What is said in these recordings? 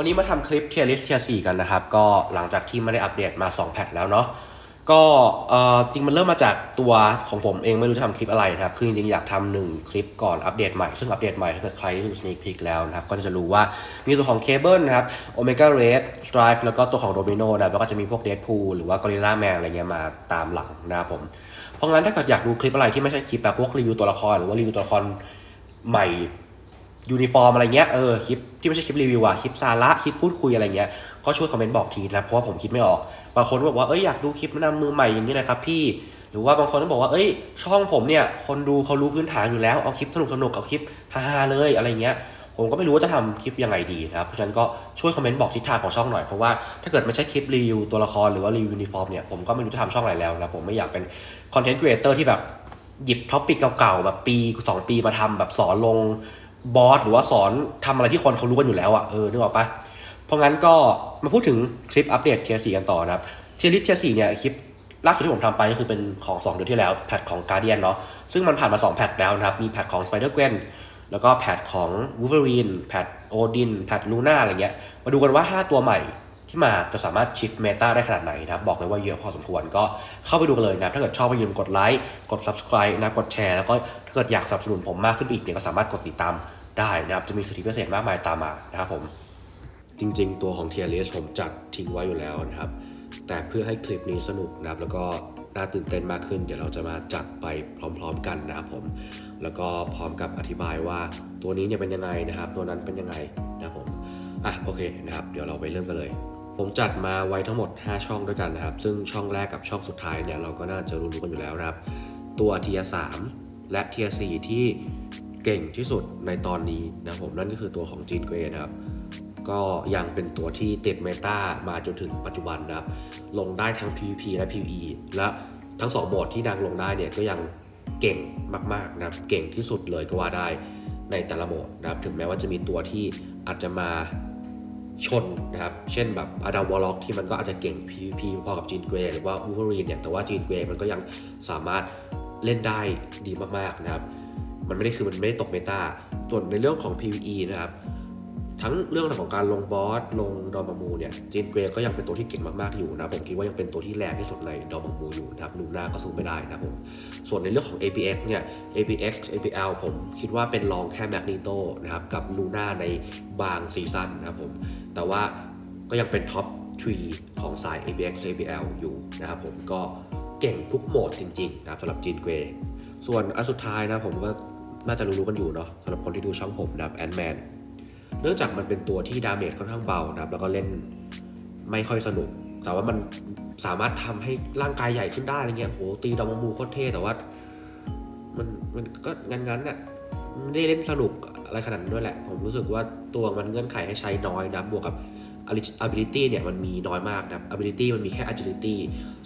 วันนี้มาทำคลิปเทียร์ลิสเทียร์สี่กันนะครับ ก็หลังจากที่ไม่ได้อัปเดตมา 2 แพทแล้วเนาะก็เอ่อจริงมันเริ่มมาจากตัวของผมเองไม่รู้จะทำคลิปอะไรนะครับ คือจริงๆอยากทำหนึ่งคลิปก่อนอัปเดตใหม่ ซึ่งอัปเดตใหม่ถ้าเกิดใครได้ดูส n น a พิกแล้วนะครับ ก็จะรู้ว่ามีตัวของเคเบิลนะครับโอเมก้าเรดสไตรฟ์แล้วก็ตัวของโดมิโนนะแล้วก็จะมีพวกเด p พูลหรือว่ากอริลลาแมนอะไรเงี้ยมาตามหลังนะครับผม เพราะงั้นถ้าเกิดอยากดูคลิปอะไรที่ไม่ใช่คลิปแบบพวกรีวิวตัวละครหรือว่ารีวิวตัวละครใหม่ ยูนิฟอร์มอะไรเงี้ยเออคลิปที่ไม่ใช่คลิปรีวิวอะคลิปสาระคลิปพูดคุยอะไรเงี้ยก็ช่วยคอมเมนต์บอกทีนะเพราะว่าผมคิดไม่ออกบางคนบอกว่าเอ้ยอยากดูคลิปแนะนำมือใหม่อย่างนี้นะครับพี่หรือว่าบางคนก็บอกว่าเอ้ย ช่องผมเนี่ยคนดูเขารู้พื้นฐานอยู่แล้วเอาคลิปสนุกสนุกเอาคลิปฮาๆเลยอะไรเงี้ยผมก็ไม่รู้ว่าจะทำคลิปยังไงดีนะครับ เพราะฉะนั้นก็ช่วยคอมเมนต์บอกทิศทางของช่องหน่อย เพราะว่าถ้าเกิดไม่ใช่คลิปรีวิวตัวละครหรือว่ารีวิวยูนิฟอร์มเนี่ยผมก็ไม่รู้จะทำช่องอะไรแล้วนะผมไม่อยากเป็นคอนเทนต์ครีเอเตอร์ที่แบบหยิบท็อปิกเก่าๆแบบปีสองปีมาทำแบบสอนลง บอสหรือว่าสอนทำอะไรที่คนเขารู้กันอยู่แล้วอะ่ะเออนึกออกปะเพราะงั้นก็มาพูดถึงคลิปอัปเดตเทียร์สกันต่อนะครับเทียร์ลิสเทียร์สเนี่ยคลิปล่าสุดที่ผมทำไปก็คือเป็นของ 2 เดือนที่แล้วแพทของการเดียนเนาะซึ่งมันผ่านมา 2 แพทแล้วนะครับ มีแพทของ Spider Gwen แล้วก็แพทของ Wolverine แพทโอดินแพทลูน่าอะไรเงี้ย มาดูกันว่า 5 ตัวใหม่ที่มาจะสามารถชิฟเมตาได้ขนาดไหนนะครับ บอกเลยว่าเยอะพอสมควรก็เข้าไปดูกันเลยนะครับ ถ้าเกิดชอบก็อย่าลืมกดไลค์กด subscribe นะกดแชร์แล้วก็ถ้าเกิดอยากสนับสนุนผมมากขึ้นไปอีกเนี่ยก็สามารถกดติดตาม ได้นะครับ จะมีสิทธิพิเศษมากมายตามมานะครับผม จริงๆ ตัวของเทียร์เลสผมจัดทิ้งไว้อยู่แล้วนะครับ แต่เพื่อให้คลิปนี้สนุกนะครับ แล้วก็น่าตื่นเต้นมากขึ้น เดี๋ยวเราจะมาจัดไปพร้อม ๆ กันนะครับผม แล้วก็พร้อมกับอธิบายว่าตัวนี้เนี่ยเป็นยังไงนะครับ ตัวนั้นเป็นยังไงนะครับผม อะโอเคนะครับ เดี๋ยวเราไปเริ่มกันเลย ผมจัดมาไว้ทั้งหมด 5 ช่องด้วยกันนะครับ ซึ่งช่องแรกกับช่องสุดท้ายเนี่ยเราก็น่าจะรู้ๆกันอยู่แล้วนะครับ ตัวเทียสามและเทียสี่ที่ เก่งที่สุดในตอนนี้นะผมนั่นก็คือตัวของจีนเกรนะครับ ก็ยังเป็นตัวที่ติดเมตามาจนถึงปัจจุบันนะครับ ลงได้ทั้ง PVP และ PVE และทั้ง 2 โหมดที่นางลงได้เนี่ยก็ยังเก่งมากๆนะครับเก่งที่สุดเลยก็ว่าได้ในแต่ละโหมดนะครับ ถึงแม้ว่าจะมีตัวที่อาจจะมาชนนะครับ เช่นแบบอดัมวอลล็อกที่มันก็อาจจะเก่ง PVP พอกับจีนเกรหรือว่าอูเวอรีนเนี่ย แต่ว่าจีนเกรมันก็ยังสามารถเล่นได้ดีมากๆนะครับ มันไม่ได้คือมันไม่ได้ตกเมตาส่วนในเรื่องของ PVE นะครับทั้งเรื่องของการลงบอสลงดอมบามูเนี่ยจีนเกรก็ยังเป็นตัวที่เก่งมากๆอยู่นะผมคิดว่ายังเป็นตัวที่แรงที่สุดในดอมบามูอยู่นะครับลูน่าก็สู้ไม่ได้นะผมส่วนในเรื่องของ APX เนี่ย APX APL ผมคิดว่าเป็นรองแค่แมกนีโตนะครับกับลูน่าในบางซีซั่นนะครับผมแต่ว่าก็ยังเป็นท็อป3ของสาย APX APL อยู่นะครับผมก็เก่งทุกโหมดจริงๆนะครับสำหรับจีนเกรส่วนอันสุดท้ายนะผมก็ น่าจะรู้ๆกันอยู่เนาะสำหรับคนที่ดูช่องผมนะครับแอนแมนเนื่องจากมันเป็นตัวที่ดาเมจค่อนข้างเบานะครับแล้วก็เล่นไม่ค่อยสนุก แต่ว่ามันสามารถทำให้ร่างกายใหญ่ขึ้นได้อะไรเงี้ยโหตีดอมมูโคตรเท่แต่ว่า มันมันก็งั้นๆน่ะไม่ได้เล่นสนุกอะไรขนาดนั้นด้วยแหละ ผมรู้สึกว่าตัวมันเงื่อนไขให้ใช้น้อยนะบวกกับ ability เนี่ยมันมีน้อยมากนะครับ ability มันมีแค่ agility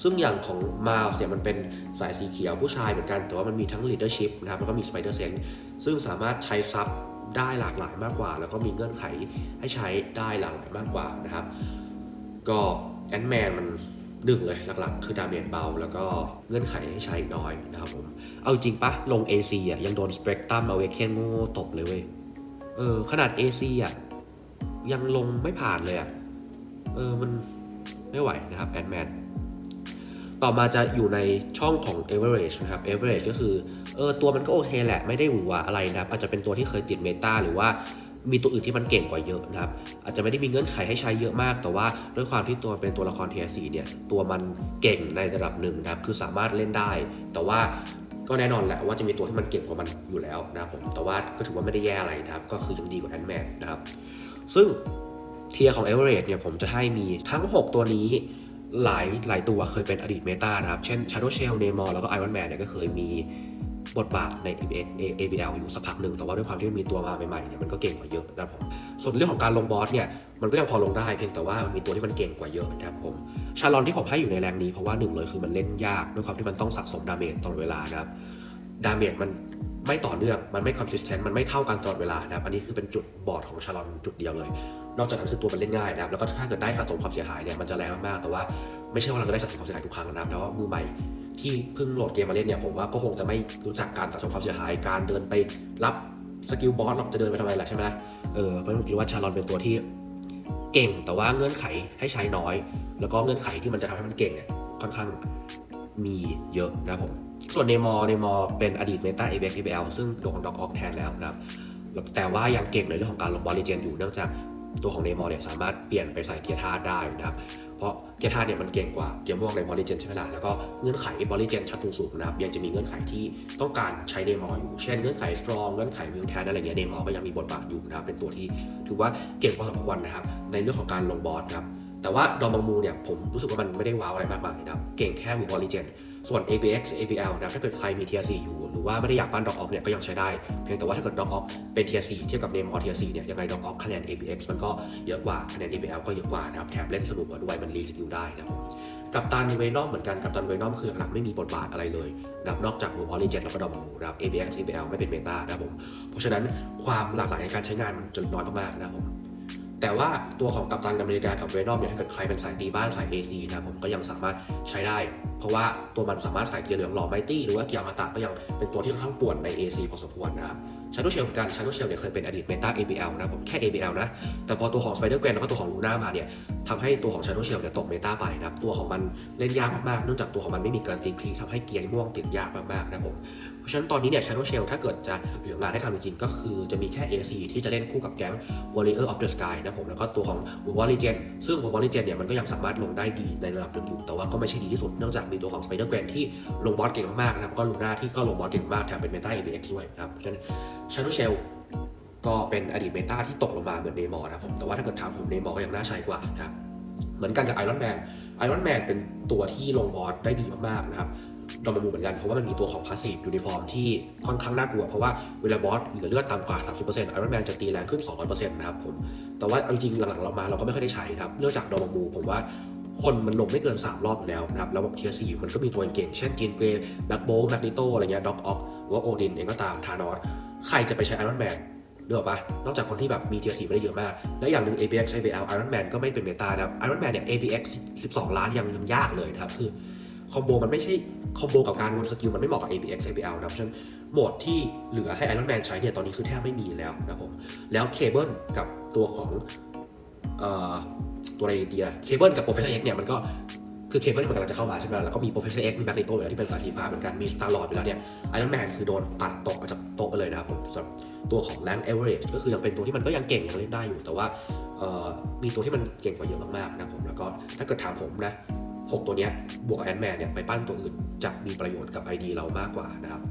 ซึ่งอย่างของ Miles เนี่ยมันเป็นสายสีเขียวผู้ชายเหมือนกัน แต่ว่ามันมีทั้ง leadership นะครับแล้วก็มี spider sense ซึ่งสามารถใช้ซับได้หลากหลายมากกว่า แล้วก็มีเงื่อนไขให้ใช้ได้หลากหลายมากกว่านะครับ ก็แอนแมนมันหนึ่งเลยหลักๆ คือดาเมจเบา แล้วก็เงื่อนไขให้ใช้น้อยนะครับผม เอาจริงปะลง AC อะยังโดนสเปกตรัมเอาเวเคนโง่ตบเลยเว้ยเออขนาด AC อะ ยังลงไม่ผ่านเลยอะ เออ มันไม่ไหวนะครับแอนแมนต่อมาจะอยู่ในช่องของ average นะครับ average ก็คือเออตัวมันก็โอเคแหละ ไม่ได้หวือหวาอะไรนะอาจจะเป็นตัวที่เคยติดเมตาหรือว่ามีตัวอื่นที่มันเก่งกว่าเยอะนะครับ อาจจะไม่ได้มีเงื่อนไขให้ใช้เยอะมาก แต่ว่าด้วยความที่ตัวเป็นตัวละครเทียสีเนี่ย ตัวมันเก่งในระดับหนึ่งนะครับ คือสามารถเล่นได้ แต่ว่าก็แน่นอนแหละว่าจะมีตัวที่มันเก่งกว่ามันอยู่แล้วนะครับผม แต่ว่าก็ถือว่าไม่ได้แย่อะไรนะครับ ก็คือยังดีกว่าแอนแมนนะครับ ซึ่งเทียร์ของ Average เนี่ยผมจะให้มีทั้ง 6 ตัวนี้หลายหลายตัวเคยเป็นอดีตเมตานะครับ เช่น Shadow Shell Namor แล้วก็ Iron Man เนี่ยก็เคยมีบทบาทใน ABS ABL อยู่สักพักหนึ่ง แต่ว่าด้วยความที่มันมีตัวมาใหม่ๆเนี่ยมันก็เก่งกว่าเยอะนะครับผมส่วนเรื่องของการลงบอสเนี่ยมันก็ยังพอลงได้เพียงแต่ว่ามันมีตัวที่มันเก่งกว่าเยอะนะครับผมชาลอนที่ผมให้อยู่ในแรงนี้เพราะว่าหนึ่งเลยคือมันเล่นยากด้วยความที่มันต้องสะสมดาเมจตลอดเวลานะครับดาเมจมัน ไม่ต่อเนื่อง มันไม่คอนสิสเทนต์มันไม่เท่ากันตลอดเวลานะครับ อันนี้คือเป็นจุดบอดของชาลอนจุดเดียวเลย นอกจากนั้นคือตัวมันเล่นง่ายนะครับ แล้วก็ถ้าเกิดได้สะสมความเสียหายเนี่ย มันจะแรงมากๆ แต่ว่าไม่ใช่ว่าเราจะได้สะสมความเสียหายทุกครั้งนะครับแต่ว่ามือใหม่ที่เพิ่งโหลดเกมมาเล่นเนี่ย ผมว่าก็คงจะไม่รู้จักการสะสมความเสียหาย การเดินไปรับสกิลบอสหรอกจะเดินไปทำไมล่ะใช่ไหมล่ะ เออเพราะผมคิดว่าชาลอนเป็นตัวที่เก่ง แต่ว่าเงื่อนไขให้ใช้น้อย แล้วก็เงื่อนไขที่มันจะทำให้มันเก่งเนี่ยค่อนข้างมีเยอะนะครับผม ส่วนเนมอร์เนมอร์เป็นอดีตเมตา ABX ABL ซึ่งโดนด็อกออกแทนแล้วนะครับ แต่ว่ายังเก่งในเรื่องของการลงบอลลีเจนอยู่เนื่องจากตัวของเนมอร์เนี่ยสามารถเปลี่ยนไปใส่เกียร์ธาตุได้นะครับ เพราะเกียร์ธาตุเนี่ยมันเก่งกว่าเกียร์ม่วงในบอลลีเจนใช่ไหมล่ะ แล้วก็เงื่อนไขบอลลีเจนชัดสูงนะครับ ยังจะมีเงื่อนไขที่ต้องการใช้เนมอร์อยู่ เช่นเงื่อนไขสตรอง เงื่อนไขวิวแทนอะไรเงี้ย เนมอร์ก็ยังมีบทบาทอยู่นะครับ เป็นตัวที่ถือว่าเก่งพอสมควรนะครับ ในเรื่องของการลงบอลครับ แต่ว่าดอมบังมูเนี่ยผมรู้สึกว่ามันไม่ได้ว้าวอะไรมากมายนะครับ เก่งแค่หูบอลลีเจน ส่วน ABX ABL นะครับถ้าเกิดใครมี Tier 4อยู่ หรือว่าไม่ได้อยากปั้นดอกออกเนี่ยก็ยังใช้ได้ เพียงแต่ว่าถ้าเกิดดอกออกเป็น Tier 4เทียบกับ Name or Tier 4เนี่ยยังไงดอกออกคะแนน ABX มันก็เยอะกว่าคะแนน ABL ก็เยอะกว่านะครับแถมเล่นสนุกกว่าด้วยมันรีสกิลได้นะครับกับตันเวนอมเหมือนกันกับตันเวนอมคือหลักไม่มีบทบาทอะไรเลยนะครับนอกจากหูบอลลีเจนแล้วก็ดอมบังมูนะครับ ABX ABL ไม่เป็นเมตานะครับผมเพราะฉะนั้นความหลากหลายในการใช้งานมันจะน้อยมากๆนะครับผม แต่ว่าตัวของกัปตันอเมริกากับเวนอมเนี่ยถ้าเกิดใครเป็นสายตีบ้านสาย AC นะผมก็ยังสามารถใช้ได้ เพราะว่าตัวมันสามารถใส่เกียร์เหลืองหล่อไมตี้หรือว่าเกียร์มาตะก็ยังเป็นตัวที่ค่อนข้างป่วนใน AC พอสมควรนะครับชาร์โดเชลเหมือนกันชาร์โดเชลเนี่ยเคยเป็นอดีตเมตา ABL นะผมแค่ ABL นะ แต่พอตัวของ Spider Gwen แล้วก็ตัวของลูน่ามาเนี่ยทำให้ตัวของ Shadow Shell เนี่ยตกเมตาไปนะครับตัวของมันเล่นยากมากๆเนื่องจากตัวของมันไม่มีการตีคลีทำให้เกียร์ม่วงติดยากมากๆนะผม เพราะฉะนั้นตอนนี้เนี่ย Shadow Shell ถ้าเกิดจะเหลืองานให้ทำจริงๆ ก็คือจะมีแค่ AC ที่จะเล่นคู่กับแก๊ง Warrior of the Sky นะครับผมแล้วก็ตัวของ w a r l e g e n ซึ่ง w a r l e g e n เนี่ยมันก็ยังสามารถลงได้ดีในระดับหนึ่งอยู่ แต่ว่าก็ไม่ใช่ดีที่สุดเนื่องจากมีตัวของ Spider Gwen ที่ลงบอสเก่งมากๆนะครับก็ลูน่าที่ก็ลงบอสเก่งมากแถมเป็นเมตา ABX ด้วยนะครับเพราะฉะนั้น Shadow Shell ก็เป็นอดีตเมตาที่ตกลงมาเหมือนเนมอร์นะครับผมแต่ว่าถ้าเกิดถามผมเนมอร์ก็ยังน่าใช้กว่านะครับเหมือนกันกับไอรอนแมนไอรอนแมนเป็นตัวที่ลงบอสได้ดีมากๆนะครับ ดอมมามูเหมือนกันเพราะว่ามันมีตัวของพาสซีฟยูนิฟอร์มที่ค่อนข้างน่ากลัว เพราะว่าเวลาบอสเหลือเลือดต่ำกว่า 30%ไอรอนแมนจะตีแรงขึ้น 200%นะครับผมแต่ว่าเอาจริงๆหลังๆเรามาเราก็ไม่ค่อยได้ใช้นะครับเนื่องจากดอมมามูผมว่าคนมันลงไม่เกิน 3 รอบแล้วนะครับแล้วเทียร์สี่มันก็มีตัวเก่งเช่นจีนเกรย์แบ็กโบว์แมกนิโตอะไรเงี้ยด็อกออกหรือว่าโอดินเองก็ตามธานอสใครจะไปใช้ไอรอนแมนเลือกปะนอกจากคนที่แบบมีเทียร์สีไม่ได้เยอะมาก แล้วอย่างหนึ่ง ABX ABL Iron Man ก็ไม่เป็นเมตานะครับ Iron Man เนี่ย ABX 12 ล้านยังยังยากเลยนะครับ คือ คอมโบมันไม่ใช่คอมโบกับการวนสกิลมันไม่เหมาะกับ ABX ABL นะครับเพราะฉะนั้นโหมดที่เหลือให้ Iron Man ใช้เนี่ยตอนนี้คือแทบไม่มีแล้วนะครับผมแล้วเคเบิลกับตัวของเอ่อตัวอะไรเดีอะเคเบิลกับ Professor X เอ็กเนี่ยมันก็คือเคเบิลมันกำลังจะเข้ามาใช่ไหมแล้วก็มี Professor X มีแบ g ลิโตอยู่แล้วที่เป็นสายสีฟ้าเหมือนกันมี Star Lord อยู่แล้วเนี่ย Iron Man คือโดนปัดตกออกจากโต๊ะไปเลยนะครับผมสำหรับตัวของ Rank Average ก็คือยังเป็นตัวที่มันก็ยังเก่งยังเล่นได้อยู่ แต่ว่าเอ่อมีตัวที่มันเก่งกว่าเยอะมากๆนะครับผมแล้วก็ถ้าเกิดถามผมนะ หกตัวเนี้ยบวกแอนแมนเนี่ยไปปั้นตัวอื่นจะมีประโยชน์กับ ID เรามากกว่านะครับ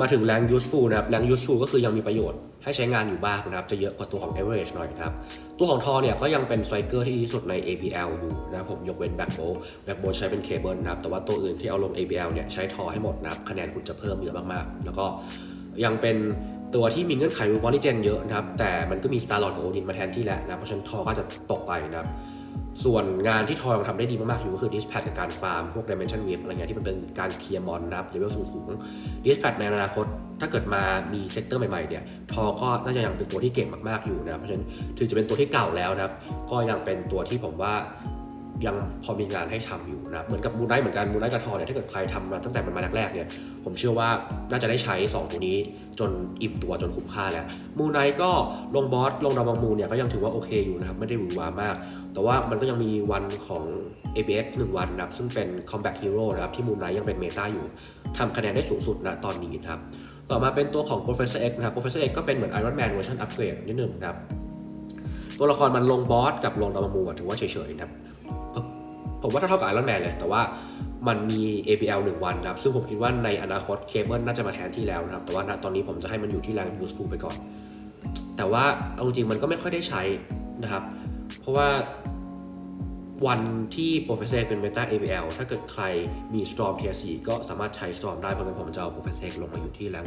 มาถึงแรง useful นะครับแรง useful ก็คือยังมีประโยชน์ให้ใช้งานอยู่บ้างนะครับ จะเยอะกว่าตัวของ average หน่อยนะครับ ตัวของทอเนี่ยก็ยังเป็น striker ที่ดีที่สุดใน ABL อยู่นะครับผมยกเว้น backbow backbow ใช้เป็นเคเบิลนะครับ แต่ว่าตัวอื่นที่เอาลง ABL เนี่ยใช้ทอให้หมดนะครับคะแนนคุณจะเพิ่มเยอะมากๆ แล้วก็ยังเป็นตัวที่มีเงื่อนไขวิวอลิเจนเยอะนะครับ แต่มันก็มี Star Lord กับ Odin มาแทนที่แล้วนะเพราะฉะนั้นทอก็จะตกไปนะครับ ส่วนงานที่ทอยทำได้ดีมาก ๆ อยู่ก็คือ dispatch กับการฟาร์ม พวก dimension wave อะไรเงี้ยที่มันเป็นการเคลียร์มอนนะครับเลเวลสูงๆ dispatch ในอนาคต ถ้าเกิดมามีเซกเตอร์ใหม่ ๆ เนี่ยทอก็น่าจะยังเป็นตัวที่เก่งมาก ๆ อยู่นะเพราะฉะนั้นถึงจะเป็นตัวที่เก่าแล้วนะครับ ก็ยังเป็นตัวที่ผมว่า ยังพอมีงานให้ทำอยู่นะเหมือนกับมูนไนเหมือนกันมูนไนกับทอเนี่ยถ้าเกิดใครทำมาตั้งแต่มันมาแรกๆเนี่ยผมเชื่อว่าน่าจะได้ใช้ 2 ตัวนี้จนอิ่มตัวจนคุ้มค่าแล้วมูไนก็ลงบอสลงดาวังมูเนี่ยก็ยังถือว่าโอเคอยู่นะครับไม่ได้หวือหวามาก แต่ว่ามันก็ยังมีวันของ ABX 1วันนะครับซึ่งเป็น Combat Hero นะครับที่มูนไนยังเป็นเมตาอยู่ทำคะแนนได้สูงสุดณตอนนี้นะครับต่อมาเป็นตัวของ Professor X นะครับ Professor X ก็เป็นเหมือน Iron Man เวอร์ชันอัปเกรดนิดนึงนะครับตัวละครมันลงบอสกับลงดาวังมูอะถือว่าเฉยๆนะครับ ผมว่าถ้าเท่ากับไอรอนแมนเลยแต่ว่ามันมี APL 1 วันนะครับ ซึ่งผมคิดว่าในอนาคตเคเบิลน่าจะมาแทนที่แล้วนะครับ แต่ว่าณตอนนี้ผมจะให้มันอยู่ที่แรง useful ไปก่อน แต่ว่าเอาจริงมันก็ไม่ค่อยได้ใช้นะครับ เพราะว่าวันที่ Professor เป็น Meta APL ถ้าเกิดใครมี Storm Tier 4ก็สามารถใช้ Storm ได้ เพราะงั้นผมจะเอา Professor ลงมาอยู่ที่แรง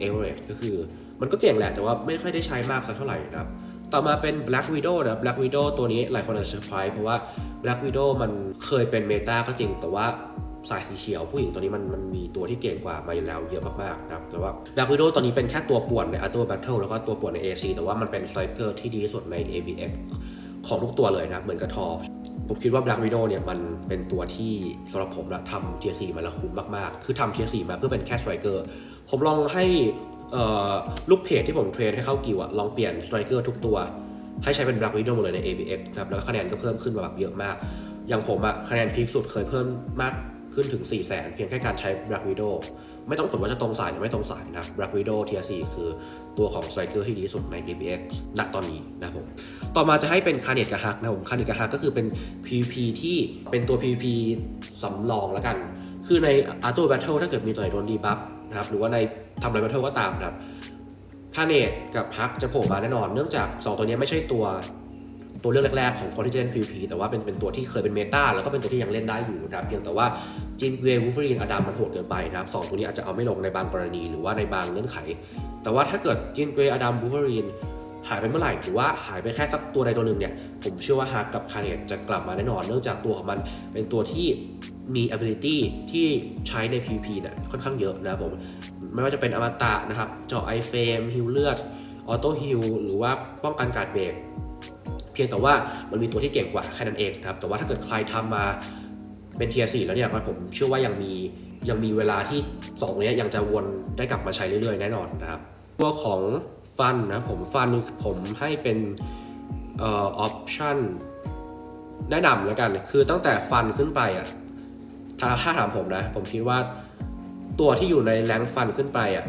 Average ก็คือ มันก็เก่งแหละ แต่ว่าไม่ค่อยได้ใช้มากสักเท่าไหร่นะครับ ต่อมาเป็น Black Widow นะครับ Black Widow ตัวนี้หลายคนอาจจะเซอร์ไพรส์เพราะว่า Black Widow มันเคยเป็นเมตาก็จริง แต่ว่าสายสีเขียวผู้หญิงตัวนี้มันมันมีตัวที่เก่งกว่ามาอยู่แล้วเยอะมากๆนะครับแต่ว่า Black Widow ตอนนี้เป็นแค่ตัวป่วนใน Auto Battle แล้วก็ตัวป่วนใน AC แต่ว่ามันเป็น Striker ที่ดีที่สุดใน ABX ของทุกตัวเลยนะเหมือนกับทอผมคิดว่า Black Widow เนี่ยมันเป็นตัวที่สำหรับผมนะทำ Tier 4มาล้วคุ้มมากๆ คือทำ Tier 4มาเพื่อเป็นแค่ Striker ผมลองให้ ลูกเพจที่ผมเทรนให้เข้ากิวอะลองเปลี่ยน Striker ทุกตัว ให้ใช้เป็น Black Widow หมดเลยใน ABX ครับแล้วคะแนนก็เพิ่มขึ้นมาแบบเยอะมาก อย่างผมอะคะแนนพีคสุดเคยเพิ่มมากขึ้นถึง 4 0 0 0 0 0เพียงแค่การใช้ Black Widow ไม่ต้องสนว่าจะตรงสายหรือไม่ตรงสายนะครับ Black Widow Tier 4คือตัวของ Striker ที่ดีสุดใน ABX ณตอนนี้นะผม ต่อมาจะให้เป็นคาเนตกับฮักนะผมคาเนตกับฮักก็คือเป็น PVP ที่เป็นตัว PVP สำรองแล้วกัน คือใน Auto Battle ถ้าเกิดมีตัวไหนโดนดีบัฟ นะครับหรือว่าในทำอะไรมาเท่าก็ตามนะครับคาเนตกับฮักจะโผล่มาแน่นอน เนื่องจาก 2 ตัวนี้ไม่ใช่ตัวตัวเลือกแรกๆของคนที่จะเล่น PVP แต่ว่าเป็นเป็นตัวที่เคยเป็นเมตาแล้วก็เป็นตัวที่ยังเล่นได้อยู่นะครับเพียงแต่ว่าจินเววูฟรีนอดัมมันโหดเกินไปนะครับสองตัวนี้อาจจะเอาไม่ลงในบางกรณีหรือว่าในบางเงื่อนไข แต่ว่าถ้าเกิดจินเวอดัมบูฟรีน หายไปเมื่อไหร่หรือว่าหายไปแค่สักตัวใดตัวหนึ่งเนี่ยผมเชื่อว่าฮาร์กับคาเนตจะกลับมาแน่นอน เนื่องจากตัวของมันเป็นตัวที่มี ability ที่ใช้ใน PVP เนี่ยค่อนข้างเยอะนะครับผม ไม่ว่าจะเป็นอมตะนะครับ เจาะไอเฟมฮิลเลือด ออโต้ฮิลหรือว่าป้องกันการเบรกเพียงแต่ว่ามันมีตัวที่เก่งกว่าแค่นั้นเองนะครับ แต่ว่าถ้าเกิดใครทำมาเป็นเทียร์สี่แล้วเนี่ยผมเชื่อว่ายังมียังมีเวลาที่สองเนี้ยยังจะวนได้กลับมาใช้เรื่อยๆ แน่นอนนะครับ ตัวของ ฟันนะผมฟันผมให้เป็นเอ่อออปชั่นแนะนำแล้วกัน คือตั้งแต่ฟันขึ้นไปอะถ้าถ้าถามผมนะ ผมคิดว่าตัวที่อยู่ในแรงฟันขึ้นไปอะ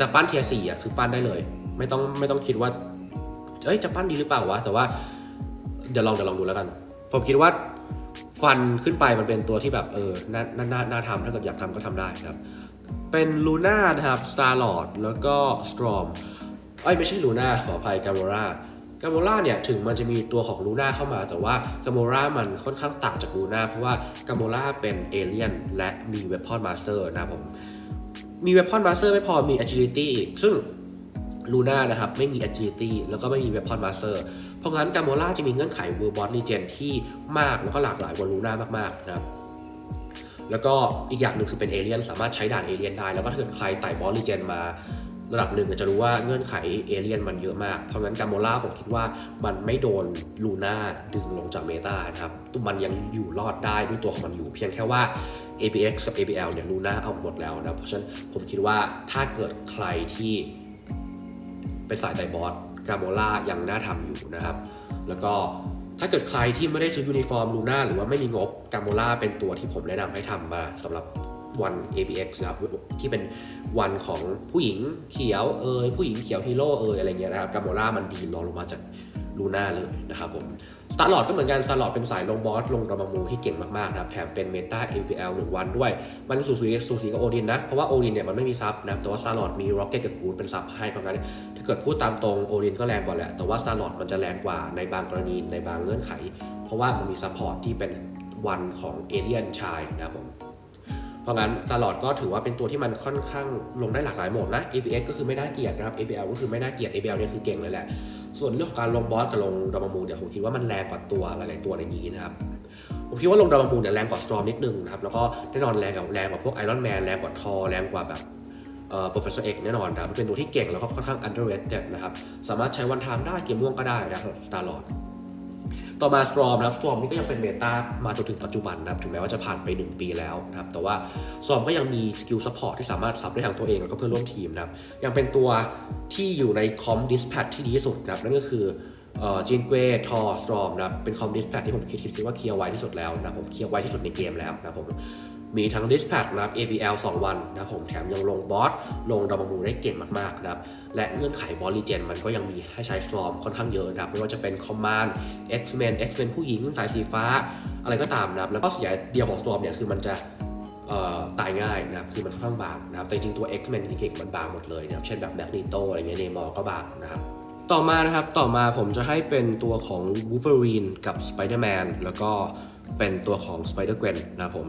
จะปั้นเทียสี่อะคือปั้นได้เลย ไม่ต้องไม่ต้องคิดว่าเอ้ยจะปั้นดีหรือเปล่าวะแต่ว่าเดี๋ยวลองเดี๋ยวลองดูแล้วกัน ผมคิดว่าฟันขึ้นไปมันเป็นตัวที่แบบเออน่าน่าน่านาทำถ้าเกิดอยากทำก็ทำได้นะครับ เป็นลูน่านะครับ Star Lord แล้วก็ Storm เอ้ยไม่ใช่ลูน่าขออภัยกาโมรากาโมราเนี่ยถึงมันจะมีตัวของลูน่าเข้ามา แต่ว่ากาโมรามันค่อนข้างต่างจากลูน่าเพราะว่ากาโมราเป็นเอเลี่ยนและมีเวพอนมาสเตอร์นะผมมีเวพอนมาสเตอร์ไม่พอมี agility อีก ซึ่งลูน่านะครับไม่มี agility แล้วก็ไม่มีเวพอนมาสเตอร์เพราะงั้นกาโมราจะมีเงื่อนไข World Boss Regen ที่มากแล้วก็หลากหลายกว่าลูน่ามากๆนะครับแล้วก็อีกอย่างหนึ่งคือเป็นเอเลี่ยนสามารถใช้ด่านเอเลี่ยนได้ แล้วก็ถ้าเกิดใครไต่บอสลีเจนมา ระดับหนึ่งจะรู้ว่าเงื่อนไขเอเลียนมันเยอะมาก เพราะงั้นกาโมล่าผมคิดว่ามันไม่โดนลูน่าดึงลงจากเมตานะครับมันยังอยู่รอดได้ด้วยตัวของมันอยู่ เพียงแค่ว่า APX กับ APL เนี่ยลูน่าเอาหมดแล้วนะเพราะฉะนั้นผมคิดว่าถ้าเกิดใครที่เป็นสายไต่บอสกาโมล่ายังน่าทำอยู่นะครับ แล้วก็ถ้าเกิดใครที่ไม่ได้ซื้อยูนิฟอร์มลูน่าหรือว่าไม่มีงบกาโมล่าเป็นตัวที่ผมแนะนำให้ทำมาสำหรับ วัน ABX ครับที่เป็นวันของผู้หญิงเขียวเอยผู้หญิงเขียวฮีโร่เอยอะไรเงี้ยนะครับกาโมล่ามันดีรองลงมาจากลูน่าเลยนะครับผมสตาร์ลอดก็เหมือนกันสตาร์ลอดเป็นสายลงบอส ลงรามามูที่เก่งมากๆนะครับ แถมเป็นเมตา APL 1วันด้วย มันสูสีสูสีกับโอดินนะ เพราะว่าโอดินเนี่ยมันไม่มีซับนะ แต่ว่าสตาร์ลอดมีร็อกเก็ตกับกูดเป็นซับให้เพราะงั้น ถ้าเกิดพูดตามตรงโอดินก็แรงกว่าแหละ แต่ว่า Star Lord มันจะแรงกว่าในบางกรณีในบางเงื่อนไข เพราะว่ามันมีซัพพอร์ตที่เป็นวันของเอเลียนชายนะครับผม เพราะงั้น Star Lord ก็ถือว่าเป็นตัวที่มันค่อนข้างลงได้หลากหลายโหมดนะ APX ก็คือไม่น่าเกลียดนะครับ APL ก็คือไม่น่าเกลียด APL เนี่ยคือเก่งเลยแหละ ส่วนเรื่องของการลงบอสกับลงดอมามูเนี่ยผมคิดว่ามันแรงกว่าตัวหลายๆตัวในนี้นะครับผมคิดว่าลงดอมามูเนี่ยแรงกว่าสตรอมนิดนึงนะครับแล้วก็แน่นอนแรงกับแรงกว่าพวกไอรอนแมนแรงกว่าทอแรงกว่าแบบเอ่อ professor X แน่นอนนะครับเป็นตัวที่เก่งแล้วก็ค่อนข้าง underrated นะครับสามารถใช้วันไทม์ได้เกมม่วงก็ได้นะครับ Star Lord ต่อมา Storm นะครับ Storm นี่ก็ยังเป็นเมตามาจนถึงปัจจุบันนะครับถึงแม้ว่าจะผ่านไป 1 ปีแล้วนะครับแต่ว่า Storm ก็ยังมีสกิลซัพพอร์ตที่สามารถซับได้ทั้งตัวเองแล้วก็เพื่อนร่วมทีมนะครับยังเป็นตัวที่อยู่ในคอมดิสแพทที่ดีที่สุดนะครับนั่นก็คือจีนเกวทอสตรอมนะครับเป็นคอมดิสแพทที่ผมคิดคิดคิดว่าเคลียร์ไวที่สุดแล้วนะผมเคลียร์ไวที่สุดในเกมแล้วนะผมมีทั้ง Dispatch นะครับ APL 2 วันนะครับผมแถมยังลงบอสลงดอมมูได้เก่งมากๆนะครับ และเงื่อนไขบอลลีเจนมันก็ยังมีให้ใช้สตอมค่อนข้างเยอะนะครับ ไม่ว่าจะเป็น Command X-Men X-Men ผู้หญิงสายสีฟ้า อะไรก็ตามนะครับ แล้วก็เสียเดียวของสตอมเนี่ยคือมันจะตายง่ายนะครับ คือมันค่อนข้างบางนะครับ แต่จริงตัว X-Men ที่เก่งมันบางหมดเลยนะครับ เช่นแบบแมกนีโตอะไรเงี้ยเนมอก็บางนะครับ ต่อมานะครับ ต่อมาผมจะให้เป็นตัวของ Wolverine กับ Spider-Man แล้วก็เป็นตัวของ Spider-Gwen นะครับผม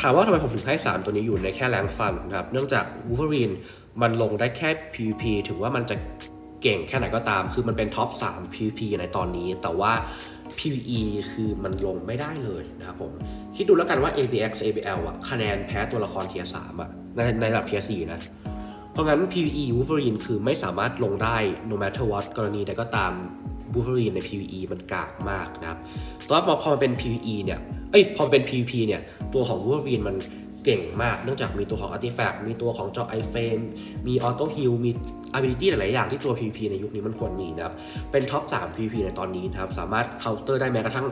ถามว่าทำไมผมถึงให้ 3 ตัวนี้อยู่ในแค่แรงฟันนะครับ เนื่องจาก Wolverine มันลงได้แค่ PVP ถึงว่ามันจะเก่งแค่ไหนก็ตาม คือมันเป็นท็อป 3 PVP ในตอนนี้ แต่ว่า PVE คือมันลงไม่ได้เลยนะครับผม คิดดูแล้วกันว่า APX APL อะคะแนนแพ้ตัวละครเทียร์3อะในในระดับเทียร์4นะ เพราะงั้น PVE Wolverine คือไม่สามารถลงได้ no matter what กรณีใดก็ตาม Wolverine ใน PVE มันกากมากนะครับแต่ว่าพอมันเป็น PVE เนี่ย เอ้ย พอมันเป็น PVP เนี่ย ตัวของ Wolverine มันเก่งมาก เนื่องจากมีตัวของ Artifact มีตัวของจอ iFrame มี Auto Heal มี ability หลาย ๆ อย่างที่ตัว PVP ในยุคนี้มันควรมีนะครับ เป็นท็อป 3 PVP ในตอนนี้นะครับ สามารถ counter ได้แม้กระทั่ง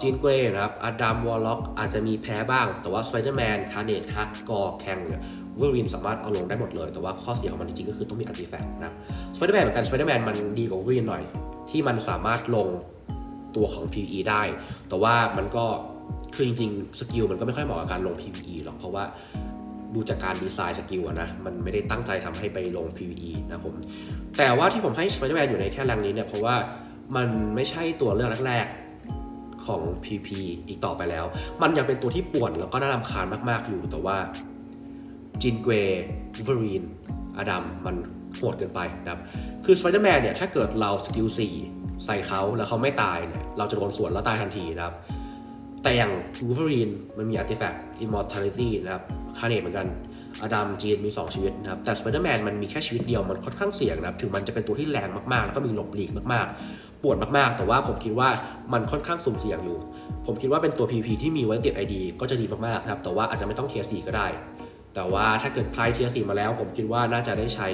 จีนเกรนะครับอดัมวอลล็อกอาจจะมีแพ้บ้าง แต่ว่า Spider-Man คาร์เนตฮักกอแคงเนี่ยวูฟเวอรีนสามารถเอาลงได้หมดเลย แต่ว่าข้อเสียของมันจริงๆก็คือต้องมี Artifact นะครับ Spider-Man เหมือนกัน Spider-Man มันดีกว่าวูรีนหน่อย ที่มันสามารถลงตัวของ PVE ได้ แต่ว่ามันก็คือจริงๆ สกิลมันก็ไม่ค่อยเหมาะกับการลง PVE หรอก เพราะว่าดูจากการดีไซน์สกิลนะ มันไม่ได้ตั้งใจทำให้ไปลง PVE นะผม แต่ว่าที่ผมให้ Spider-Man อยู่ในแค่แรงนี้เนี่ย เพราะว่ามันไม่ใช่ตัวเลือกแรกๆของ PP อีกต่อไปแล้ว มันยังเป็นตัวที่ป่วนแล้วก็น่ารำคาญมากๆอยู่ แต่ว่าจินเกรวูเวอรีนอดัมมัน โหดเกินไปนะครับคือ Spider-Man เนี่ยถ้าเกิดเราสกิล4ใส่เขาแล้วเขาไม่ตายเนี่ยเราจะโดนสวนแล้วตายทันทีนะครับ แต่อย่าง Wolverine มันมี Artifact Immortality นะครับคาเนตเหมือนกันอดัมจีนมี 2 ชีวิตนะครับ แต่ Spider-Man มันมีแค่ชีวิตเดียวมันค่อนข้างเสี่ยงนะครับ ถึงมันจะเป็นตัวที่แรงมากๆ แล้วก็มีหลบหลีกมากๆ ปวดมากๆ แต่ว่าผมคิดว่ามันค่อนข้างสุ่มเสี่ยงอยู่ ผมคิดว่าเป็นตัว PVP ที่มีไว้ติด ID ก็จะดีมากๆนะครับ แต่ว่าอาจจะไม่ต้องเทียร์4ก็ได้ แต่ว่าถ้าเกิดใครเทียร์4มาแล้ว ผมคิดว่าน่าจะได้ใช้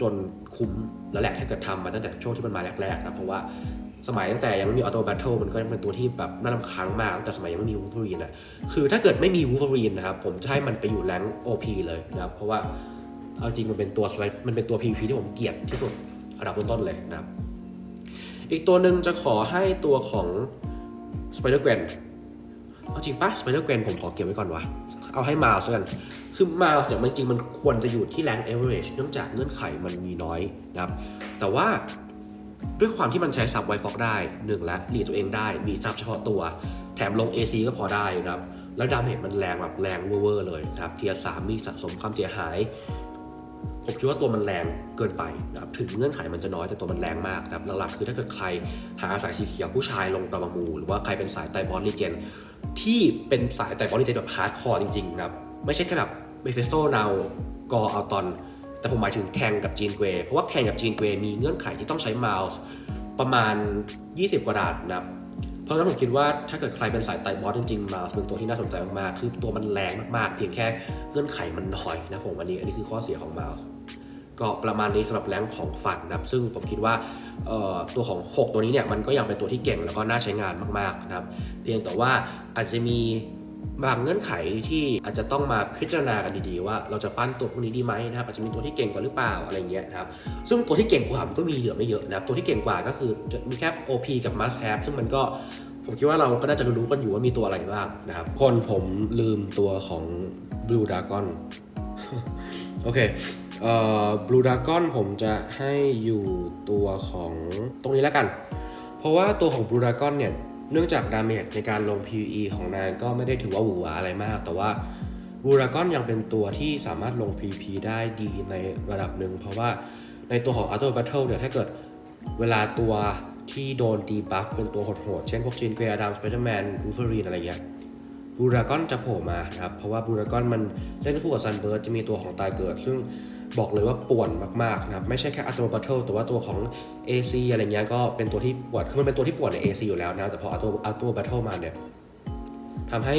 จนคุ้มแล้วแหละถ้าเกิดทำมาตั้งแต่ช่วงที่มันมาแรกๆนะเพราะว่าสมัยตั้งแต่ยังไม่มีออโต้แบทเทิลมันก็ยังเป็นตัวที่แบบน่ารำคาญมากตั้งแต่สมัยยังไม่มีวูฟ e รีนอะคือถ้าเกิดไม่มีวูฟ e รีนนะครับผมจะให้มันไปอยู่แรงโอพีเลยนะครับเพราะว่าเอาจริงมันเป็นตัว slide มันเป็นตัว PVP ที่ผมเกลียดที่สุดอันดับต้นๆเลยนะครับ อีกตัวหนึ่งจะขอให้ตัวของ Spider Gwen เอาจริงปะ Spider Gwen ผมขอเก็บไว้ก่อนวะ เอาให้มาซะกันคือมาเนี่ยมันจริงมันควรจะอยู่ที่แรง average เนื่องจากเงื่อนไขมันมีน้อยนะครับ แต่ว่าด้วยความที่มันใช้ซับไวฟ็อกได้หนึ่งและรีดตัวเองได้ มีซับเฉพาะตัว แถมลง AC ก็พอได้นะครับ แล้วดาเมจมันแรงแบบแรงเวอร์เลยนะครับ เทียร์สามมีสะสมความเสียหาย ผมคิดว่าตัวมันแรงเกินไปนะครับ ถึงเงื่อนไขมันจะน้อยแต่ตัวมันแรงมากนะครับ หลักๆคือถ้าเกิดใครหาสายสีเขียวผู้ชายลงตะบะมู หรือว่าใครเป็นสายไตบอลลีเจน ที่เป็นสายไตบอลลีเจนแบบฮาร์ดคอร์จริงๆครับ ไม่ใช่แค่แบบเบฟเฟโซนาวกออัลตอนแต่ผมหมายถึงแข่งกับจีนเกวเพราะว่าแข่งกับจีนเกวมีเงื่อนไขที่ต้องใช้เมาส์ประมาณ 20 กว่าดาษนะครับเพราะฉะนั้นผมคิดว่าถ้าเกิดใครเป็นสายไตบอสจริงๆมาเป็นตัวที่น่าสนใจมากๆ คือตัวมันแรงมากๆ เพียงแค่เงื่อนไขมันน้อยนะผมอันนี้ อันนี้คือข้อเสียของมาส์ ก็ประมาณนี้สำหรับแรงของฟันนะครับซึ่งผมคิดว่าตัวของ 6 ตัวนี้เนี่ยมันก็ยังเป็นตัวที่เก่งแล้วก็น่าใช้งานมากๆนะครับเพียงแต่ว่าอาจจะมีบางเงื่อนไขที่อาจจะต้องมาพิจารณากันดีๆ ว่าเราจะปั้นตัวพวกนี้ดีไหมนะครับอาจจะมีตัวที่เก่งกว่าหรือเปล่าอะไรเงี้ยนะครับซึ่งตัวที่เก่งกว่ามันก็มีเหลือไม่เยอะนะครับตัวที่เก่งกว่าก็คือจะมีแค่ OP กับ Must Have ซึ่งมันก็ผมคิดว่าเราก็น่าจะรู้กันอยู่ว่ามีตัวอะไรบ้างนะครับ คนผมลืมตัวของ Blue Dragon โอเค เอ่อ Blue Dragon ผมจะให้อยู่ตัวของตรงนี้แล้วกัน เพราะว่าตัวของ Blue Dragon เนี่ย เนื่องจากดาเมจในการลง PVE ของนายก็ไม่ได้ถือว่าหวือหวาอะไรมาก แต่ว่า Blue Dragon ยังเป็นตัวที่สามารถลง PVP ได้ดีในระดับหนึ่ง เพราะว่าในตัวของ Auto Battle เนี่ยถ้าเกิดเวลาตัวที่โดนดีบัฟเป็นตัวโหดๆเช่นพวกชินเกรอดัมสไปเดอร์แมนวูฟเฟอรีนอะไรเงี้ยบูรากอนจะโผล่มาครับ เพราะว่าบูรากอนมันเล่นคู่กับซันเบิร์ดจะมีตัวของตายเกิด ซึ่ง บอกเลยว่าป่วนมากๆนะครับไม่ใช่แค่อัตโตบัตเทิลแต่ว่าตัวของ AC อะไรเงี้ยก็เป็นตัวที่ปวนคือมันเป็นตัวที่ปวนใน AC อยู่แล้วนะแต่พออัตโตอัตโตบัตเทิลมาเนี่ยทำให้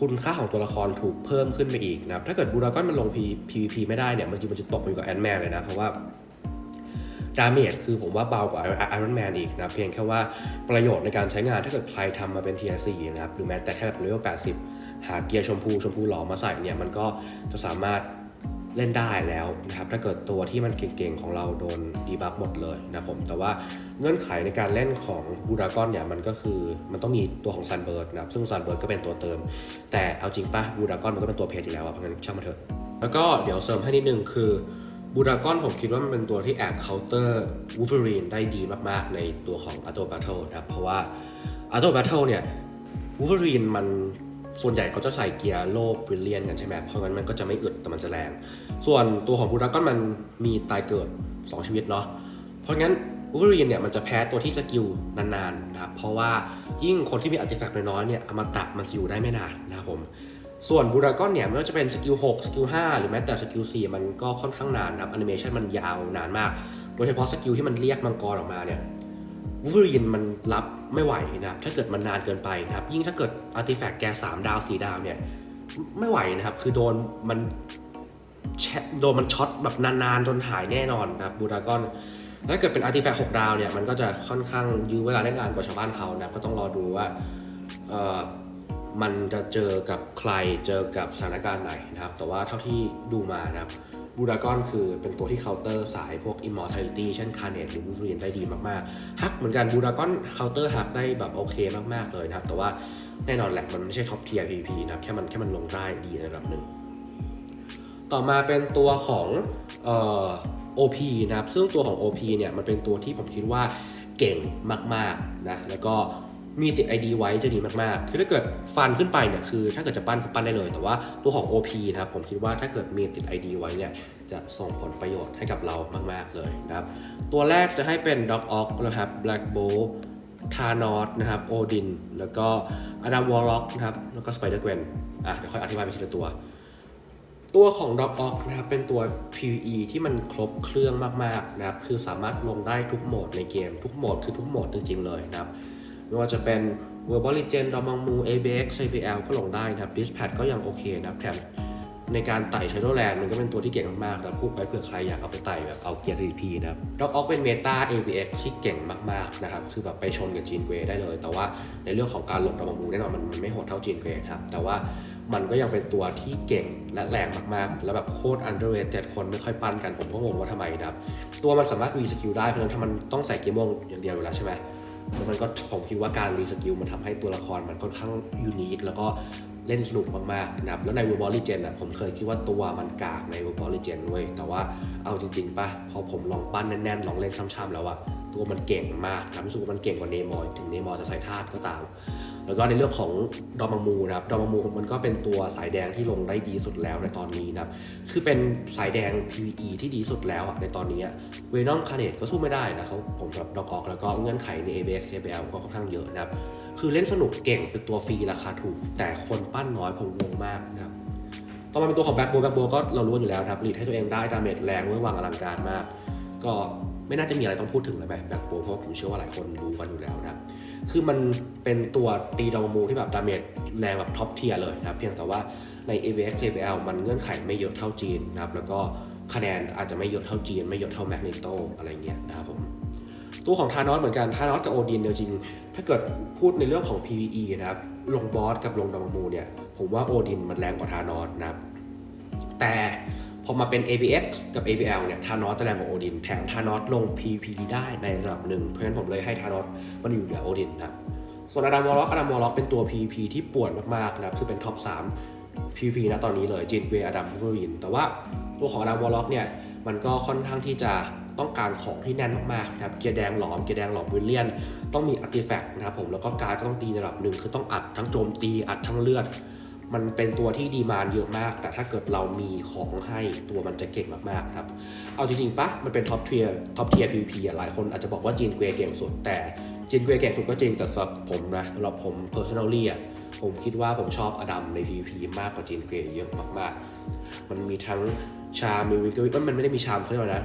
คุณค่าของตัวละครถูกเพิ่มขึ้นไปอีกนะครับถ้าเกิดบูรากอนมันลง PVP ไม่ได้เนี่ยมันจริงมันจะตกไปอยู่กับแอนแมนเลยนะเพราะว่าดาเมจคือผมว่าเบากว่า Iron Man อีกนะเพียงแค่ว่าประโยชน์ในการใช้งานถ้าเกิดใครทำมาเป็น TR4 นะครับหรือแม้แต่แค่แบบเลเวล80 หาเกียร์ชมพูชมพูหล่อมาใส่เนี่ยมันก็จะสามารถ เล่นได้แล้วนะครับถ้าเกิดตัวที่มันเก่งๆ ของเราโดนดีบัฟหมดเลยนะผมแต่ว่าเงื่อนไขในการเล่นของบูรากอนเนี่ยมันก็คือมันต้องมีตัวของซันเบิร์ดนะครับซึ่งซันเบิร์ดก็เป็นตัวเติม แต่เอาจริงป่ะบูรากอนมันก็เป็นตัวเพจอยู่แล้วอะเพราะงั้นช่างมันเถอะ แล้วก็เดี๋ยวเสริมให้นิดนึงคือบูดากอนผมคิดว่ามันเป็นตัวที่แอบเคาน์เตอร์วูฟเ r รีนได้ดีมากๆ ในตัวของอัตโต b บ t เ e นะครับเพราะว่าอัตโต b บ t เ e เนี่ยวูฟเ r รีนมัน ส่วนใหญ่เขาจะใส่เกียร์โลบริเลียนกันใช่ไหมเพราะงั้นมันก็จะไม่อึดแต่มันจะแรง ส่วนตัวของบูดากอนมันมีตายเกิด 2 ชีวิตเนาะ เพราะงั้นวูฟเ r รีนเนี่ยมันจะแพ้ตัวที่สกิลนานๆนะครับ เพราะว่ายิ่งคนที่มีอาร์ติแฟกต์น้อยๆเนี่ยอมตะมันจะอยู่ได้ไม่นานนะครับผม ส่วนบูรากอนเนี่ยไม่ว่าจะเป็นสกิล6สกิล5หรือแม้แต่สกิล4มันก็ค่อนข้างนานนะครับแอนิเมชันมันยาวนานมาก โดยเฉพาะสกิลที่มันเรียกมังกรออกมาเนี่ย วูฟเวอรีนมันรับไม่ไหวนะครับถ้าเกิดมันนานเกินไปนะครับ ยิ่งถ้าเกิดอาร์ติแฟกต์แก3ดาว4ดาวเนี่ยไม่ไหวนะครับ คือโดนมันแชะโดนมันช็อตแบบนานๆ จนหายแน่นอนนะครับบูดากอนถ้าเกิดเป็นอาร์ติแฟกต์6ดาวเนี่ยมันก็จะค่อนข้างยื้อเวลาได้นงานกว่าชาวบ้านเขานะครับก็ต้องรอดูว่าเอ่อมันจะเจอกับใครเจอกับสถานการณ์ไหนนะครับ แต่ว่าเท่าที่ดูมานะครับ บูดากอนคือเป็นตัวที่เคาน์เตอร์สายพวก Immortality เช่น Carnage หรือ Wolverine ได้ดีมากๆฮักเหมือนกันบูดากอนเคาน์เตอร์ฮักได้แบบโอเคมากๆเลยนะครับ แต่ว่าแน่นอนแหละมันไม่ใช่ท็อปเทียร์ PVP นะครับแค่มันแค่มันลงได้ดีในระดับหนึ่ง ต่อมาเป็นตัวของเอ่อ OP นะครับ ซึ่งตัวของ OP เนี่ยมันเป็นตัวที่ผมคิดว่าเก่งมากๆนะแล้วก็ มีติด ID ไว้จะดีมากๆ คือถ้าเกิดฟันขึ้นไปเนี่ยคือ ถ้าเกิดจะปั้นคือปั้นได้เลย แต่ว่าตัวของ OP นะครับผมคิดว่าถ้าเกิดมีติด ID ไว้เนี่ยจะส่งผลประโยชน์ให้กับเรามาก ๆ เลยนะครับ ตัวแรกจะให้เป็น Dog Ock นะครับ Black Bow ทานอสนะครับโอดิน แล้วก็อดัมวอลล็อกนะครับ แล้วก็สไปเดอร์เกวนอะเดี๋ยวค่อยอธิบายไปทีละตัว ตัวของ Drop Off นะครับ เป็นตัว PVE ที่มันครบเครื่องมาก ๆ นะครับ คือสามารถลงได้ทุกโหมดในเกม ทุกโหมดคือทุกโหมดจริง ๆ เลยนะครับ ไม่ว่าจะเป็น Verbal Legend ดอมังมู ABX JPL ก็ลงได้นะครับ Dispatch ก็ยังโอเคนะครับแถมในการไต่ Shadowland มันก็เป็นตัวที่เก่งมากๆนะครับพูดไว้เผื่อใครอยากเอาไปไต่แบบเอาเกียร์ TP นะครับ Drop Off เป็น Meta ABX ที่เก่งมากๆนะครับคือแบบไปชนกับจีนเกรได้เลย แต่ว่าในเรื่องของการลงดอมังมูแน่นอนมันไม่โหดเท่าจีนเกรครับแต่ว่ามันก็ยังเป็นตัวที่เก่งและแรงมากๆ แล้วแบบโคตร underrated คนไม่ค่อยปั้นกันผมก็งงว่าทำไมนะครับตัวมันสามารถรีสกิลได้เพราะฉะนั้นถ้ามันต้องใส่เกมวงอย่างเดียวอยู่แล้วใช่ไหม แล้วมันก็ผมคิดว่าการรีสกิลมันทำให้ตัวละครมันค่อนข้างยูนิคแล้วก็เล่นสนุกมากๆนะครับแล้วใน w o r b a l Legend อะผมเคยคิดว่าตัวมันกากใน w o r b a l Legend เว้ยแต่ว่าเอาจริงๆป่ะพอผมลองปั้นแน่นๆลองเล่นช้ำๆแล้วอะตัวมันเก่งมากนะรู้สึกว่ามันเก่งกว่าเนมอร์ถึงเนมอร์จะใส่ธาตุก็ตาม แล้วก็ในเรื่องของดอมังมูนะครับดอมังมูมันก็เป็นตัวสายแดงที่ลงได้ดีสุดแล้วในตอนนี้นะครับคือเป็นสายแดง PVE ที่ดีสุดแล้วในตอนนี้เวนอมคาเนตก็สู้ไม่ได้นะเขาผมกับดอกออกแล้วก็เงื่อนไขใน ABX JBL ก็ค่อนข้างเยอะนะครับคือเล่นสนุกเก่งเป็นตัวฟรีราคาถูก แต่คนปั้นน้อยผมงงมากนะครับต่อมาเป็นตัวของแบ็คโบแบ็คโบก็เรารู้อยู่แล้วนะครับรีดให้ตัวเองได้ดาเมจแรงเมื่อวางอลังการมาก ก็ไม่น่าจะมีอะไรต้องพูดถึงเลยไหมแบ็คโบเพราะผมเชื่อว่าหลายคนรู้กันอยู่แล้วนะครับ คือมันเป็นตัวตีดาวมูที่แบบดาเมจแรงแบบท็อปเทียร์เลยนะเพียงแต่ว่าใน AVX JBL มันเงื่อนไขไม่เยอะเท่าจีนนะครับแล้วก็คะแนนอาจจะไม่เยอะเท่าจีน ไม่เยอะเท่าแมกนิโตอะไรเงี้ยนะครับผมตัวของทานอสเหมือนกันทานอสกับโอดินเนี่ยจริง ถ้าเกิดพูดในเรื่องของ PVE นะครับลงบอสกับลงดามูเนี่ยผมว่าโอดินมันแรงกว่าทานอสนะครับแต่ พอมาเป็น ABX กับ ABL เนี่ย ทานอสจะแรงกว่าโอดิน แถมทานอสลง PP ได้ในระดับหนึ่ง เพราะฉะนั้นผมเลยให้ทานอสมันอยู่เหนือโอดินนะครับ ส่วนอดัมวอลล็อกอดัมวอลล็อกเป็นตัว PP ที่ปวนมากๆนะครับคือเป็นท็อป 3 PP นะตอนนี้เลยจินเวอดัมวูริน แต่ว่าตัวของอดัมวอลล็อกเนี่ย มันก็ค่อนข้างที่จะต้องการของที่แน่นมากๆนะครับ เกียร์แดงหลอม เกียร์แดงหลอมวิลเลียน ต้องมีอาร์ติแฟกต์นะครับผม แล้วก็การดก็ต้องตีในระดับหนึ่งคือต้องอัดทั้งโจมตี อัดทั้งเลือด มันเป็นตัวที่ดีมานเยอะมาก แต่ถ้าเกิดเรามีของให้ตัวมันจะเก่งมากๆครับ เอาจริงๆปะมันเป็นท็อปเทียร์ท็อปเทียร์ PVP อะหลายคนอาจจะบอกว่าจีนเกวเก่งสุด แต่จีนเกวเก่งสุดก็จริงแต่สำหรับผมนะสำหรับผม personally อะผมคิดว่าผมชอบอดัมใน PVP มากกว่าจีนเกวเยอะมากๆ มันมีทั้งชามีวิงเกิลมันไม่ได้มีชามเขาเรียกว่านะ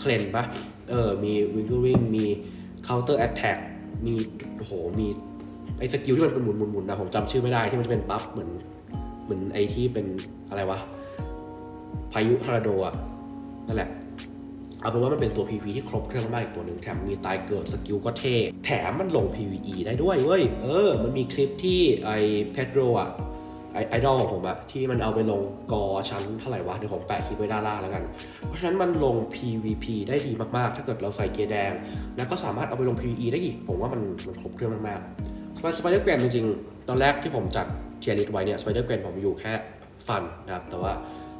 เคลนปะเออ มีวิงเกิลริงมี counter attack มีโอ้โห มี ไอ้สกิลที่มันเป็นหมุนหมุนหมุนนะผมจำชื่อไม่ได้ที่มันจะเป็นบัฟเหมือนเหมือนไอ้ที่เป็นอะไรวะพายุทอร์นาโดอะนั่นแหละเอาเป็นว่ามันเป็นตัว PVE ที่ครบเครื่องมากอีกตัวหนึ่งแถมมีตายเกิดสกิลก็เท่ แถมมันลง PVE ได้ด้วยเว้ย เออ มันมีคลิปที่ไอ้เพโดรอะไอไอดอลของผมอะที่มันเอาไปลงกอชั้นเท่าไหร่วะ เดี๋ยวผมแปะคลิปไว้ด้านล่างแล้วกัน เพราะฉะนั้นมันลง PVP ได้ดีมากๆ ถ้าเกิดเราใส่เกียร์แดง แล้วก็สามารถเอาไปลง PVE ได้อีก ผมว่ามันมันครบเครื่องมากๆ สไปเดอร์แกรนจริงๆ ตอนแรกที่ผมจัดเทียริสไว้เนี่ยสไปเดอร์แกรนผมอยู่แค่ฟันนะครับ แต่ว่า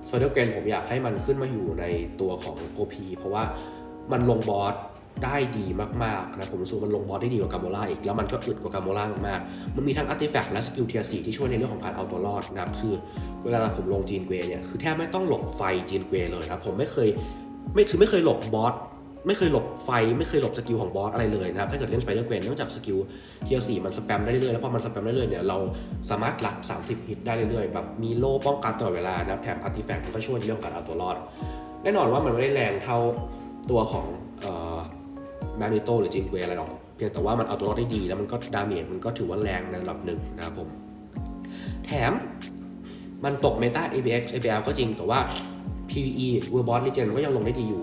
สไปเดอร์แกรนผมอยากให้มันขึ้นมาอยู่ในตัวของ OP เพราะว่ามันลงบอสได้ดีมากๆนะผมรู้สึกว่ามันลงบอสได้ดีกว่ากาโมล่าอีก แล้วมันก็อึดกว่ากาโมล่ามากๆมันมีทั้งอาร์ติแฟกต์และสกิลเทียร์สี่ที่ช่วยในเรื่องของการเอาตัวรอดนะครับคือ เวลาผมลงจีนเกวเนี่ยคือแทบไม่ต้องหลบไฟจีนเกวเลยครับผมไม่เคยไม่คือไม่เคยหลบบอส ไม่เคยหลบไฟไม่เคยหลบสกิลของบอสอะไรเลยนะครับถ้าเกิดเล่นสไปเดอร์เกวนนอกจากสกิลเทียร์สี่มันสแปมได้เรื่อยๆแล้วพอมันสแปมได้เรื่อยเนี่ยเราสามารถหลัก 30 ฮิตได้เรื่อยๆแบบมีโล่ป้องกันตลอดเวลานะครับแถมอาร์ติแฟกต์มันก็ช่วยเรื่องการเอาตัวรอด แน่นอนว่ามันไม่ได้แรงเท่าตัวของแมกนิโตหรือจินเกวอะไรหรอกเพียงแต่ว่ามันเอาตัวรอดได้ดีแล้วมันก็ดาเมจมันก็ถือว่าแรงในระดับหนึ่งนะครับผมแถมมันตกเมตา ABX ABL ก็จริงแต่ว่า PVE World Boss Legend ก็ยังลงได้ดีอยู่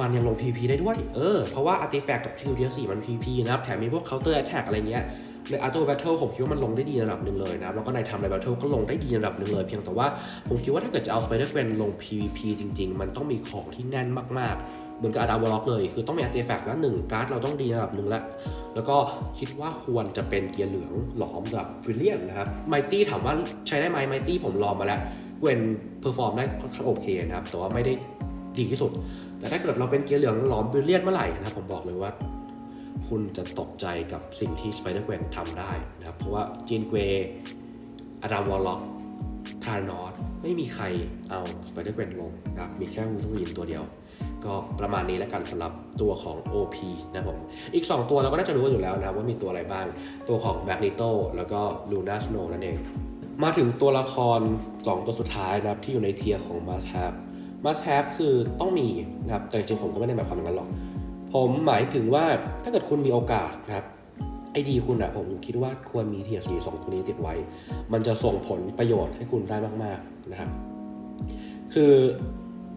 มันยังลง PVP ได้ด้วย เออ เพราะว่า Artifact กับ Tier 4มัน PVP นะครับ แถมมีพวก Counter Attack อะไรเงี้ย ใน Auto Battle ผมคิดว่ามันลงได้ดีระดับหนึ่งเลยนะครับแล้วก็ใน Time Battle ก็ลงได้ดีระดับหนึ่งเลย เพียงแต่ว่าผมคิดว่าถ้าเกิดจะเอา Spider Gwen ลง PVP จริง ๆ มันต้องมีของที่แน่นมากๆ เหมือนกับอาดาวอล็อกเลย คือต้องมี Artifact แล้วหนึ่งการ์ดเราต้องดีระดับหนึ่งแล้วแล้วก็คิดว่าควรจะเป็นเกียร์เหลืองหลอมกับฟิลเลียนนะครับไมตี้ถามว่าใช้ได้ไหมไมตี้ผมลองมาแล้วเวนเพอร์ฟอร์มได้ค่อนข้างโอเคนะครับแต่ว่าไม่ได้ดีที่สุด แต่ถ้าเกิดเราเป็นเกียร์เหลืองหลอมฟิลเลียนเมื่อไหร่นะผมบอกเลยว่า คุณจะตกใจกับสิ่งที่สไปเดอร์ w ก n ทำได้นะครับ เพราะว่าจีนเกวอาดามวอลล็อกทานอสไม่มีใครเอาสไปเดอร์ w ก n ลงนะครับ มีแค่วูฟ r ีนตัวเดียว ก็ประมาณนี้แล้วกันสำหรับตัวของ OP นะครับผม อีก 2 ตัวเราก็น่าจะรู้กันอยู่แล้วนะว่ามีตัวอะไรบ้าง ตัวของ Magneto แล้วก็ Luna Snow นั่นเอง มาถึงตัวละคร 2 ตัวสุดท้ายนะครับที่อยู่ในเทียร์ของ Must Have Must Have คือต้องมีนะครับแต่จริงๆผมก็ไม่ได้หมายความอย่างนั้นหรอก ผมหมายถึงว่าถ้าเกิดคุณมีโอกาสนะครับไอดีคุณอะผมคิดว่าควรมีเทียร์สีสองตัวนี้ติดไว้ มันจะส่งผลประโยชน์ให้คุณได้มาก ๆนะครับ คือ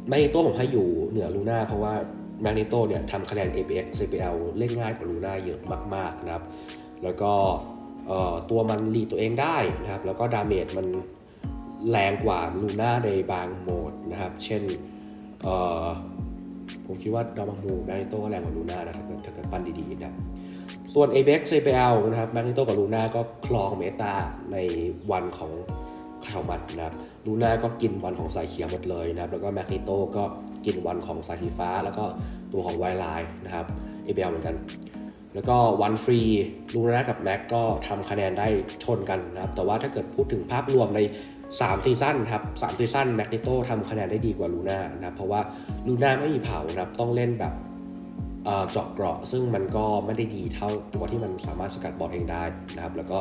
แมกนิโตผมให้อยู่เหนือลูน่าเพราะว่าแมกนิโตเนี่ยทำคะแนน APX CPL เล่นง่ายกว่าลูน่าเยอะมาก ๆนะครับ แล้วก็ตัวมันรีดตัวเองได้นะครับ แล้วก็ดาเมจมัน แรงกว่าลูน่าในบางโหมดนะครับ เช่นผมคิดว่าดามามูแมกนิโตก็แรงกว่าลูน่านะถ้าเกิดถ้าเกิดปั้นดีๆนะครับส่วน ABX CPL นะครับแมกนิโตกับลูน่าก็คลองเมตาในวันของข่าวมันนะครับลูน่าก็กินวันของสายเขียวหมดเลยนะครับแล้วก็แมกนิโตก็กินวันของสายสีฟ้า แล้วก็ตัวของไวไลน์นะครับ ABL เหมือนกัน แล้วก็วันฟรีลูน่ากับแม็กก็ทำคะแนนได้ชนกันนะครับแต่ว่าถ้าเกิดพูดถึงภาพรวมใน 3ซีซั่นครับสามซีซั่นแมกนิโตทำคะแนนได้ดีกว่าลูน่านะเพราะว่าลูน่าไม่มีเผานะครับต้องเล่นแบบเออจาะเกราะ ซึ่งมันก็ไม่ได้ดีเท่าตัวที่มันสามารถสกัดบอลเองได้นะครับ แล้วก็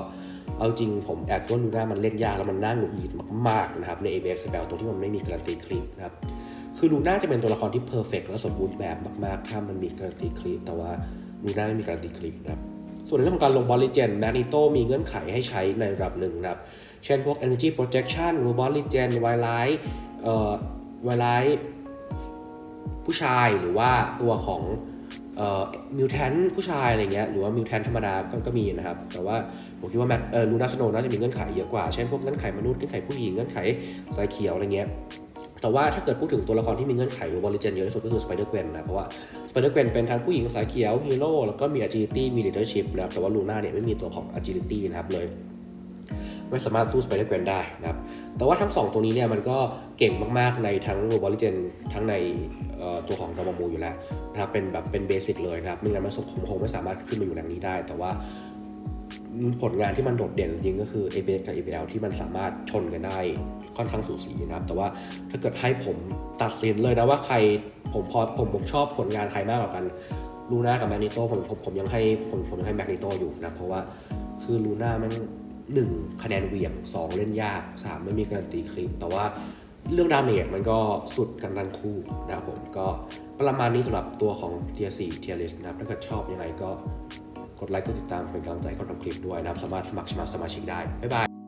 เอาจริงผมแอบว่าลูน่ามันเล่นยากแล้วมันน่าหงุดหงิดมากๆนะครับใน ABX แบบตัวที่มันไม่มีการันตีคลิปนะครับคือลูน่าจะเป็นตัวละครที่เพอร์เฟกและสมบูรณ์แบบมากๆ ถ้ามันมีการันตีคลิปแต่ว่าลูน่าไม่มีการันตีคลิปนะครับส่วนในเรื่องของการลงบอลลิเจนแมกนิโตมีเงื่อนไขให้ใช้ในระดับหนึ่งนะครับ เช่นพวก Energy Projection รูบอลลิเจนไวไลท์เอ่อไวไลท์ผู้ชายหรือว่าตัวของเอ่อมิวแทนผู้ชายอะไรเงี้ยหรือว่ามิวแทนธรรมดาก็ก็มีนะครับ แต่ว่าผมคิดว่าแมเออลูน่าสโนน่าจะมีเงื่อนไขเยอะกว่า เช่นพวกเงื่อนไขมนุษย์เงื่อนไขผู้หญิงเงื่อนไขสายเขียวอะไรเงี้ยแต่ว่าถ้าเกิดพูดถึงตัวละครที่มีเงื่อนไขหรือบริเจนเยอะที่สุดก็คือสไปเดอร์ w ก n นะเพราะว่าสไปเดอร์ w ก n เป็นทั้งผู้หญิงสายเขียวฮีโร่แล้วก็มี agility มี leadership นะครับแต่ว่าลูน่าเนี่ยไม่มีตัวของ agility นะครับเลย ไม่สามารถสู้สไปเดอร์ w ก n ได้นะครับ แต่ว่าทั้ง 2 ตัวนี้เนี่ยมันก็เก่งมากๆในทั้งโรบอลิเจนทั้งในตัวของดอมมูอยู่แล้วนะครับเป็นแบบเป็นเบสิกเลยนะครับไม่งั้นมันคงคงไม่สามารถขึ้นมาอยู่ในนี้ได้ แต่ว่าผลงานที่มันโดดเด่นจริงก็คือ a b s กับ ABL ที่มันสามารถชนกันได้ค่อนข้างสูสีนะครับ แต่ว่าถ้าเกิดให้ผมตัดสินเลยนะว่าใครผมพอผมผมชอบผลงานใครมากกว่ากันลูน่ากับแมกนิโตผมผมผมยังให้ผมผมยังให้แมกนิโตอยู่นะเพราะว่าคือลูน่ามัน หนึ่งคะแนนเหวี่ยงสองเล่นยากสามไม่มีการันตีคลิป แต่ว่าเรื่องดาเมจมันก็สุดกันทั้งคู่นะครับผมก็ประมาณนี้สำหรับตัวของเทียร์4เทียร์ลิสนะครับถ้าเกิดชอบยังไงก็กดไลค์กดติดตามเป็นกำลังใจกดทำคลิปด้วยนะครับ สามารถสมัครสมาชิกได้ บ๊ายบาย